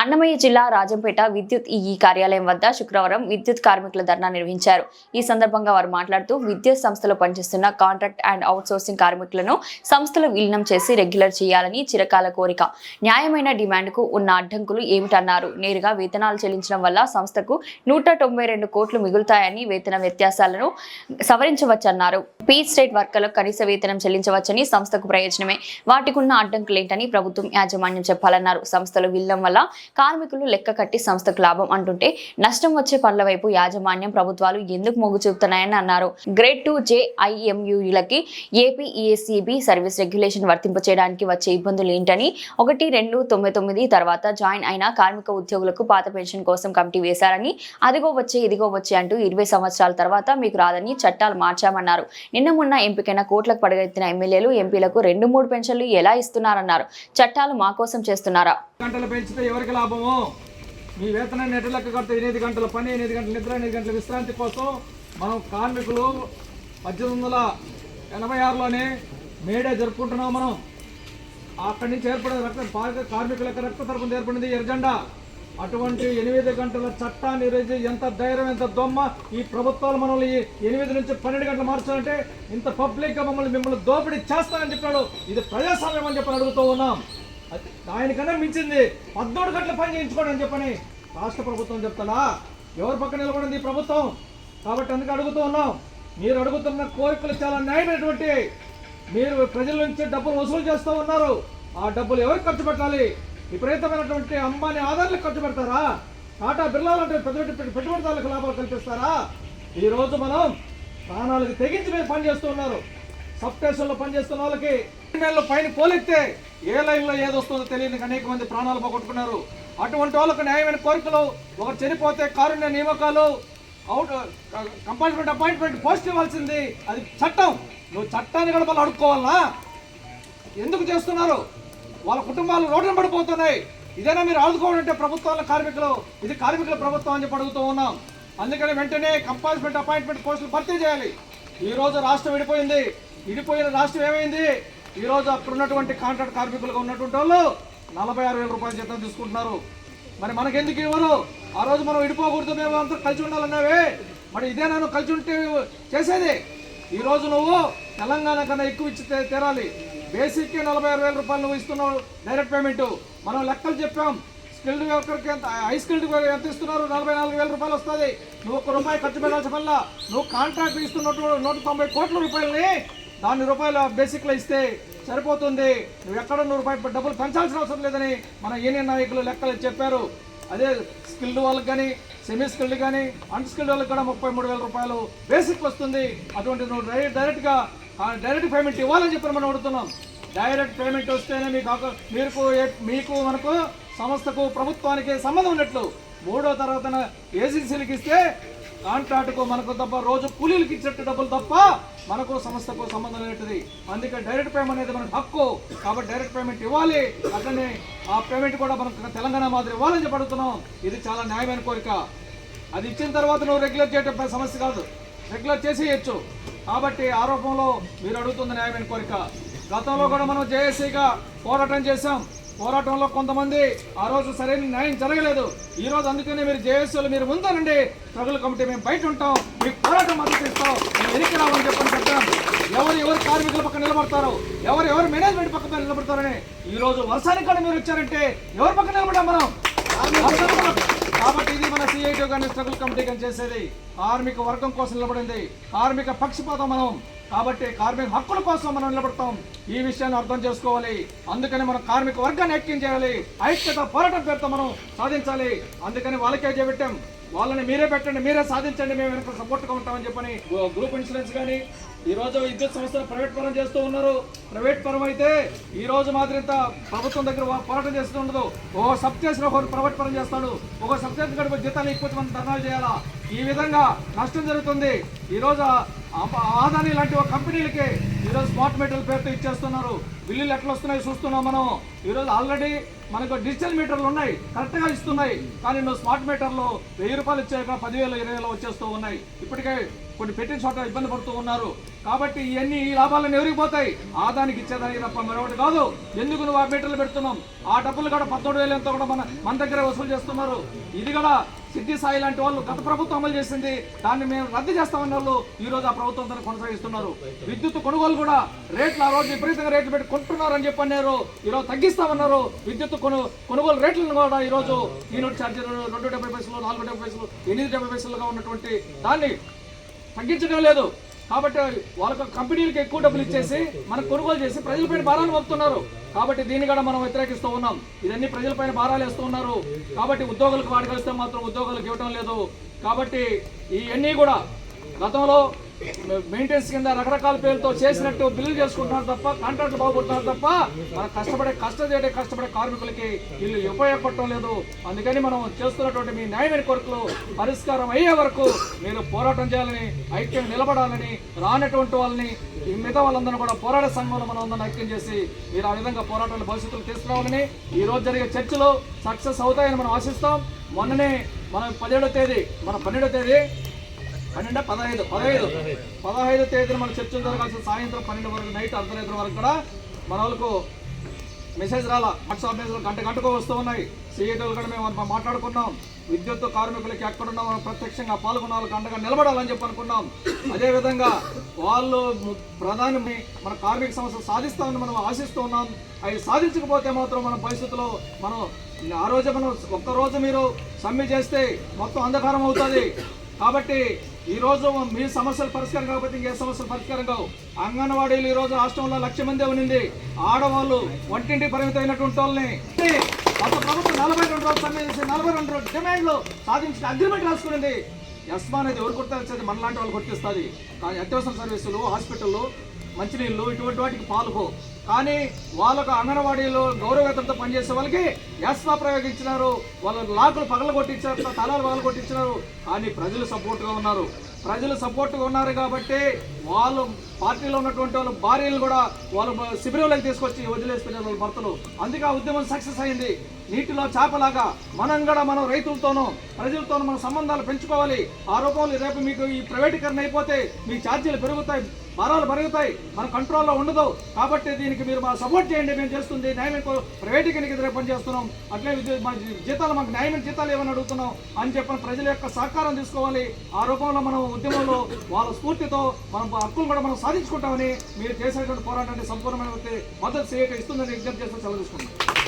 అన్నమయ్య జిల్లా రాజంపేట విద్యుత్ ఈ కార్యాలయం వద్ద శుక్రవారం విద్యుత్ కార్మికుల ధర్నా నిర్వహించారు. ఈ సందర్భంగా వారు మాట్లాడుతూ విద్యుత్ సంస్థలో పనిచేస్తున్న కాంట్రాక్ట్ అండ్ అవుట్సోర్సింగ్ కార్మికులను సంస్థలు విలీనం చేసి రెగ్యులర్ చేయాలని చిరకాల కోరిక. న్యాయమైన డిమాండ్కు ఉన్న అడ్డంకులు ఏమిటన్నారు? నేరుగా వేతనాలు చెల్లించడం వల్ల సంస్థకు నూట తొంభై రెండు కోట్లు మిగులుతాయని వేతన వ్యత్యాసాలను సవరించవచ్చన్నారు. పీ స్టేట్ వర్కర్లకు కనీస వేతనం చెల్లించవచ్చని సంస్థకు ప్రయోజనమే. వాటికున్న అడ్డంకులేంటని ప్రభుత్వం యాజమాన్యం చెప్పాలన్నారు. సంస్థలు విల్లం వల్ల కార్మికులు లెక్క కట్టి సంస్థకు లాభం అంటుంటే నష్టం వచ్చే పనుల వైపు యాజమాన్యం ప్రభుత్వాలు ఎందుకు మొగ్గు చూపుతున్నాయని అన్నారు. గ్రేడ్ టూ జేఐఎంయులకి ఏపీఈఎస్సిబి సర్వీస్ రెగ్యులేషన్ వర్తింపచేయడానికి వచ్చే ఇబ్బందులు ఏంటని ఒకటి రెండు తొమ్మిది తొమ్మిది తర్వాత జాయిన్ అయిన కార్మిక ఉద్యోగులకు పాత పెన్షన్ కోసం కమిటీ వేశారని అదిగో వచ్చే ఇదిగో వచ్చే అంటూ ఇరవై సంవత్సరాల తర్వాత మీకు రాదని చట్టాలు మార్చామన్నారు. నిన్న మొన్న ఎంపికైన కోట్లకు పడగెత్తిన ఎమ్మెల్యేలు ఎంపీలకు రెండు మూడు పెన్షన్లు ఎలా ఇస్తున్నారన్నారు. చట్టాలు మా కోసం చేస్తున్నారా? గంటలు పెంచితే ఎవరికి లాభము. మీ వేతనాన్ని ఎటు లెక్క కడితే ఎనిమిది గంటల పని ఎనిమిది గంటల నిద్ర ఎనిమిది గంటల విశ్రాంతి కోసం మనం కార్మికులు పద్దెనిమిది వందల ఎనభై ఆరులోనే మేడే జరుపుకుంటున్నాం మనం. అక్కడి నుంచి ఏర్పడిన రక్త కార్మికుల యొక్క రక్త తరపున ఏర్పడింది ఎర్జెండా అటువంటి ఎనిమిది గంటల చట్టాన్ని రోజు ఎంత ధైర్యం ఎంత దొమ్మ ఈ ప్రభుత్వాలు మనల్ని ఎనిమిది నుంచి పన్నెండు గంటలు మార్చాలంటే ఇంత పబ్లిక్గా మమ్మల్ని మిమ్మల్ని దోపిడీ చేస్తానని చెప్పాడు ఇది ప్రజాస్వామ్యం అని చెప్పి అడుగుతూ ఉన్నాం. దానికన్నా మించింది. పద్నాలుగు గంటల పని చేయించుకోండి అని చెప్పని రాష్ట్ర ప్రభుత్వం చెప్తాడా ఎవరి పక్క నిలబడింది ప్రభుత్వం? కాబట్టి అందుకు అడుగుతూ ఉన్నాం. మీరు అడుగుతున్న కోరికలు చాలా న్యాయమైనటువంటి. మీరు ప్రజల నుంచి డబ్బులు వసూలు చేస్తూ ఉన్నారు. ఆ డబ్బులు ఎవరికి ఖర్చు పెట్టాలి? విపరీతమైనటువంటి అంబానీ ఆధారాలకు ఖర్చు పెడతారా? టాటా బిర్లా లాంటి పెద్ద పెట్టుబడిదారులకు లాభాలు కల్పిస్తారా? ఈ రోజు మనం ప్రాణాలకు తెగించి మీరు పని చేస్తూ ఉన్నారు. సబ్ స్టేషన్లో పనిచేస్తున్న వాళ్ళకి. పైన పోలిస్తే ఏ లైన్లో ఏది వస్తుందో తెలియని అనేక మంది ప్రాణాలు పోగొట్టుకున్నారు. అటువంటి వాళ్ళకు న్యాయమైన కోరికలు ఒకరు చనిపోతే కారుణ్య నియామకాలు అవుట్ కంపార్ట్మెంట్ అపాయింట్మెంట్ పోస్ట్ ఇవ్వాల్సింది. అది చట్టం. నువ్వు చట్టాన్ని కూడా వాళ్ళు ఎందుకు చేస్తున్నారు? వాళ్ళ కుటుంబాలు రోడ్డున పడిపోతున్నాయి. ఇదేనా మీరు ఆదుకోవాలంటే ప్రభుత్వాల కార్మికులు? ఇది కార్మికుల ప్రభుత్వం అని చెప్పి అడుగుతూ ఉన్నాం. అందుకని వెంటనే కంపార్ట్మెంట్ అపాయింట్మెంట్ పోస్టులు భర్తీ చేయాలి. ఈరోజు రాష్ట్రం విడిపోయింది. విడిపోయిన రాష్ట్రం ఏమైంది? ఈరోజు అక్కడ ఉన్నటువంటి కాంట్రాక్ట్ కార్మికులుగా ఉన్నటువంటి వాళ్ళు నలభై ఆరు వేల రూపాయల జీతం తీసుకుంటున్నారు. మరి మనకెందుకు ఇవ్వరు? ఆ రోజు మనం విడిపోకూడదు మేము అంతా కలిసి ఉండాలన్నావే. మరి ఇదే నన్ను కలిసి ఉంటే చేసేది. ఈ రోజు నువ్వు తెలంగాణ కన్నా ఎక్కువ ఇచ్చి తీరాలి. బేసిక్కి నలభై ఆరు వేల రూపాయలు నువ్వు ఇస్తున్నావు డైరెక్ట్ పేమెంట్. మనం లెక్కలు చెప్పాం. స్కిల్డ్ వర్కర్కి ఎంత హై స్కిల్డ్ ఎంత ఇస్తున్నారు? నలభై నాలుగు వేల రూపాయలు వస్తుంది. నువ్వు ఒక్క రూపాయి ఖర్చు పెట్టాల్సిన వల్ల నువ్వు కాంట్రాక్ట్ ఇస్తున్నట్టు నూట తొంభై కోట్ల రూపాయలని దాని రూపాయల బేసిక్లో ఇస్తే సరిపోతుంది. నువ్వు ఎక్కడ నూరు రూపాయలు డబ్బులు పెంచాల్సిన అవసరం లేదని మన యూనియన్ నాయకులు లెక్కలు చెప్పారు. అదే స్కిల్డ్ వాళ్ళకి కానీ సెమీ స్కిల్డ్ కానీ అన్స్కిల్డ్ వాళ్ళకి కూడా ముప్పై మూడు వేల రూపాయలు బేసిక్ వస్తుంది. అటువంటి నువ్వు డైరెక్ట్ డైరెక్ట్గా డైరెక్ట్ పేమెంట్ ఇవ్వాలని చెప్పి మనం అడుగుతున్నాం. డైరెక్ట్ పేమెంట్ వస్తేనే మీకు మీకు మీకు మనకు సంస్థకు ప్రభుత్వానికి సంబంధం ఉన్నట్లు. మూడో తర్వాత ఏజెన్సీలకు ఇస్తే కాంట్రాక్టుకు మనకు తప్ప రోజు కూలీలకు ఇచ్చేట డబ్బులు తప్ప మనకు సంస్థకు సంబంధం లేనిది. అందుకే డైరెక్ట్ పేమెంట్ అనేది మనకు హక్కు. కాబట్టి డైరెక్ట్ పేమెంట్ ఇవ్వాలి. అట్లనే ఆ పేమెంట్ కూడా మనకు తెలంగాణ మాదిరి ఇవ్వాలని చెప్పి అడుగుతున్నాం ఇది చాలా న్యాయమైన కోరిక. అది ఇచ్చిన తర్వాత నువ్వు రెగ్యులర్ చేయటం సమస్య కాదు. రెగ్యులర్ చేసేయచ్చు. కాబట్టి ఆరోపంలో మీరు అడుగుతున్న న్యాయమైన కోరిక. గతంలో కూడా మనం జేఏసీగా పోరాటం చేశాం. పోరాటంలో కొంతమంది ఆ రోజు సరైన న్యాయం జరగలేదు. ఈ రోజు అందుకనే మీరు జేఎస్ఎల్ మీరు ముందరండి స్ట్రగుల్ కమిటీ మేము బయట ఉంటాం. మీకు పోరాటం మద్దతు ఇస్తాం మేము వెనక్కి రావని చెప్పని చెప్తాం. ఎవరు ఎవరు కార్మికుల పక్కన నిలబడతారు? ఎవరు ఎవరు మేనేజ్మెంట్ పక్కన నిలబడతారని ఈ రోజు వర్షానికి కూడా మీరు వచ్చారంటే ఎవరి పక్కన నిలబడ్డాం మనం? కాబట్టి ఇది మన సిఐటి కానీ స్ట్రగుల్ కమిటీ కానీ చేసేది. కార్మిక వర్గం కోసం నిలబడింది. కార్మిక పక్షపాతం మనం. కాబట్టి కార్మిక హక్కుల కోసం మనం నిలబడతాం. ఈ విషయాన్ని అర్థం చేసుకోవాలి. అందుకని మనం కార్మిక వర్గాన్ని ఐక్యం చేయాలి. ఐక్యత పోరాటం పేరుతో మనం సాధించాలి. అందుకని వాళ్ళకే చేపెట్టాం. వాళ్ళని మీరే పెట్టండి మీరే సాధించండి. మేము వెనక సపోర్ట్గా ఉంటామని చెప్పని గ్రూప్ ఇన్సూరెన్స్ కానీ ఈ రోజు విద్యుత్ సంస్థలు ప్రైవేట్ పరం చేస్తూ ఉన్నారు. ప్రైవేట్ పరం అయితే ఈ రోజు మాదిరి ప్రభుత్వం దగ్గర పోరాటం చేస్తూ ఉండదు. ఓ సబ్ ఒకరు ప్రైవేట్ పరం చేస్తాడు. ఒక సబ్ స్టేషన్ గడిపే జీతాలు ఎక్కువ మనం ధర్నాలు చేయాలా? ఈ విధంగా నష్టం జరుగుతుంది. ఈరోజు ఆదాని లాంటి ఒక కంపెనీలకి ఈరోజు స్మార్ట్ మీటర్ల పేరుతో ఇచ్చేస్తున్నారు. బిల్లులు ఎట్లా వస్తున్నాయి చూస్తున్నాం మనం. ఈరోజు ఆల్రెడీ మనకు డిజిటల్ మీటర్లు ఉన్నాయి కరెక్ట్గా ఇస్తున్నాయి. కానీ నువ్వు స్మార్ట్ మీటర్లు వెయ్యి రూపాయలు ఇచ్చాక పదివేలు ఇరవై వేలు వచ్చేస్తూ ఉన్నాయి. ఇప్పటికే కొన్ని పెట్టిన చోట ఇబ్బంది పడుతూ ఉన్నారు. కాబట్టి ఇవన్నీ ఈ లాభాలను ఎవరికి పోతాయి? ఆదానికి ఇచ్చేదానికి తప్ప మరొకటి కాదు. ఎందుకు నువ్వు ఆ మీటర్లు పెడుతున్నాం ఆ డబ్బులు కూడా పద్దెనిమిది వేలు ఎంతో కూడా మన మన దగ్గర వసూలు చేస్తున్నారు. ఇది కూడా సిద్ధి సాయి లాంటి వాళ్ళు గత ప్రభుత్వం అమలు చేసింది. దాన్ని మేము రద్దు చేస్తామన్న వాళ్ళు ఈ రోజు ఆ ప్రభుత్వం కొనసాగిస్తున్నారు. విద్యుత్ కొనుగోలు కూడా రేట్లు ఆ రోజు విపరీతంగా రేట్లు పెట్టి కొంటున్నారని చెప్పి అన్నారు. ఈరోజు తగ్గిస్తామన్నారు. విద్యుత్ కొను కొనుగోలు రేట్లను కూడా ఈరోజు ఈ నోట్ ఛార్జీలు రెండు డెబ్బై పైసలు నాలుగు డెబ్బై పైసలు ఎనిమిది డెబ్బై పైసలుగా ఉన్నటువంటి దాన్ని తగ్గించడం లేదు. కాబట్టి వాళ్ళకు కంపెనీలకు ఎక్కువ డబ్బులు ఇచ్చేసి మనకు కొనుగోలు చేసి ప్రజలపైన భారాలు మోపుతున్నారు. కాబట్టి దీన్ని కూడా మనం వ్యతిరేకిస్తూ ఉన్నాం. ఇదన్నీ ప్రజలపైన భారాలు వేస్తూ ఉన్నారు. కాబట్టి ఉద్యోగులకు వాడగలిస్తే మాత్రం ఉద్యోగాలకు ఇవ్వడం లేదు. కాబట్టి ఇవన్నీ కూడా గతంలో మెయింటెనెన్స్ కింద రకరకాల పేర్లతో చేసినట్టు బిల్లులు చేసుకుంటున్నారు తప్ప కాంట్రాక్ట్లు బాగుపడుతున్నారు తప్ప మన కష్టపడే కష్టపడే కష్టపడే కార్మికులకి వీళ్ళు ఉపయోగపడటం లేదు. అందుకని మనం చేస్తున్నటువంటి మీ న్యాయమైన కొరకులు పరిష్కారం అయ్యే వరకు మీరు పోరాటం చేయాలని ఐక్యం నిలబడాలని రానటువంటి వాళ్ళని ఈ మిగతా వాళ్ళందరూ కూడా పోరాట సంఘంలో మనం అందరం ఐక్యం చేసి మీరు ఆ విధంగా పోరాటాలు భవిష్యత్తులో తీసుకురావాలని ఈ రోజు జరిగే చర్చలు సక్సెస్ అవుతాయని మనం ఆశిస్తాం. మొన్ననే మనం పదిహేడో తేదీ మన పన్నెండో తేదీ పన్నెండు? పదహైదు. పదహైదు. పదహైదు తేదీన మన చర్చలు జరగాల్సిన సాయంత్రం పన్నెండు వరకు నైట్ అర్ధరాత్రి వరకు కూడా మన వాళ్ళకు మెసేజ్ రాలా. వాట్సాప్ మెసేజ్ గంట గంటకు వస్తూ ఉన్నాయి. సీఈటీలు కూడా మేము మాట్లాడుకున్నాం. విద్యుత్ కార్మికులకి ఎక్కడున్నా మనం ప్రత్యక్షంగా పాల్గొన్న వాళ్ళకి అండగా నిలబడాలని చెప్పి అనుకున్నాం. అదేవిధంగా వాళ్ళు ప్రధాని మన కార్మిక సమస్యలు సాధిస్తామని మనం ఆశిస్తూ ఉన్నాం. అవి సాధించకపోతే మాత్రం మన భవిష్యత్తులో మనం ఆ రోజు మనం ఒక్కరోజు మీరు సమ్మె చేస్తే మొత్తం అంధకారం అవుతుంది. కాబట్టి ఈరోజు మీ సమస్యలు పరిష్కారం కాకపోతే ఇంకే సమస్యలు పరిష్కారం కావు. అంగన్వాడీలు ఈ రోజు రాష్ట్రంలో లక్ష మంది ఉన్నింది ఆడవాళ్ళు వంటింటి పరిమితమైనటువంటి వాళ్ళని గత ప్రభుత్వం నలభై రెండు రోజులు సమ్మె చేసి నలభై రెండు రోజులు డిమాండ్లు సాధించిన అగ్రిమెంట్ రాసుకునింది. ఎస్మా అనేది ఎవరు గుర్తించేది మనలాంటి వాళ్ళు కొట్టిస్తుంది కానీ అత్యవసర సర్వీసులు హాస్పిటల్లో మంచినీళ్ళు ఇటువంటి వాటికి పాల్గో కానీ వాళ్ళకు అంగన్వాడీలో గౌరవవేతంతో పనిచేసే వాళ్ళకి ఎస్మా ప్రయోగించినారు. వాళ్ళ లాకులు పగల కొట్టించారు తలాలు పగల కొట్టించినారు. కానీ ప్రజలు సపోర్ట్గా ఉన్నారు. ప్రజలు సపోర్ట్గా ఉన్నారు కాబట్టి వాళ్ళు పార్టీలో ఉన్నటువంటి వాళ్ళ భార్యలు కూడా వాళ్ళు శిబిరంలోకి తీసుకొచ్చి వదిలేసిపోయినారు వాళ్ళ భర్తలు. అందుకే ఆ ఉద్యమం సక్సెస్ అయింది. నీటిలో చేపలాగా మనం కూడా మనం రైతులతోనూ ప్రజలతోనూ మన సంబంధాలు పెంచుకోవాలి. ఆ రూపంలో రేపు మీకు ఈ ప్రైవేటీకరణ అయిపోతే మీ ఛార్జీలు పెరుగుతాయి భారాలు పెరుగుతాయి. మన కంట్రోల్లో ఉండదు. కాబట్టి దీనికి మీరు మా సపోర్ట్ చేయండి మేము చేస్తుంది న్యాయమైన కో- ప్రైవేటీకరణకి ఎదురే పనిచేస్తున్నాం. అట్లే మన జీతాలు మాకు న్యాయమైన జీతాలు ఏమని అడుగుతున్నాం అని చెప్పిన ప్రజల యొక్క సహకారం తీసుకోవాలి. ఆ రూపంలో మనం ఉద్యమంలో వాళ్ళ స్ఫూర్తితో మనం హక్కులు కూడా మనం సాధించుకుంటామని మీరు చేసినటువంటి పోరాటానికి సంపూర్ణమైన మద్దతు చేయక ఇస్తుందని విజ్ఞప్తి చేస్తూ సెలవు తీసుకుంటాం